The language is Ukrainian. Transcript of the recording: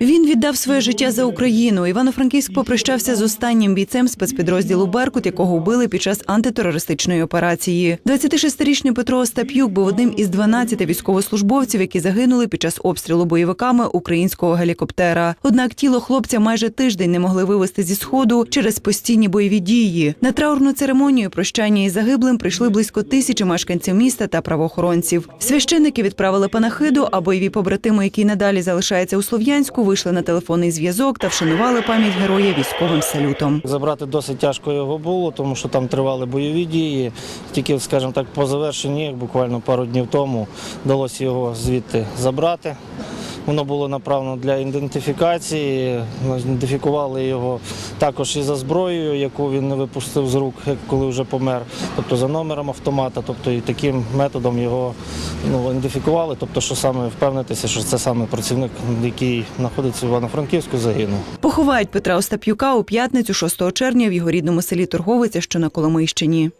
Він віддав своє життя за Україну. Івано-Франківськ попрощався з останнім бійцем спецпідрозділу Беркут, якого вбили під час антитерористичної операції. 26-річний Петро Остап'юк був одним із 12 військовослужбовців, які загинули під час обстрілу бойовиками українського гелікоптера. Однак тіло хлопця майже тиждень не могли вивезти зі сходу через постійні бойові дії. На траурну церемонію прощання із загиблим прийшли близько тисячі мешканців міста та правоохоронців. Священники відправили панахиду, а бойові побратими, які надалі залишаються у Слов'янську, вийшли на телефонний зв'язок та вшанували пам'ять героя військовим салютом. Забрати досить тяжко його було, тому що там тривали бойові дії. Тільки, скажімо так, по завершенні, буквально пару днів тому, вдалося його звідти забрати. Воно було направлено для ідентифікації. Ідентифікували його також і за зброєю, яку він не випустив з рук, коли вже помер, тобто за номером автомата, тобто і таким методом його ну, ідентифікували, тобто, що саме впевнитися, що це саме працівник, який знаходиться в Івано-Франківську, загинув. Поховають Петра Остап'юка у п'ятницю, 6 червня, в його рідному селі Торговиця, що на Коломийщині.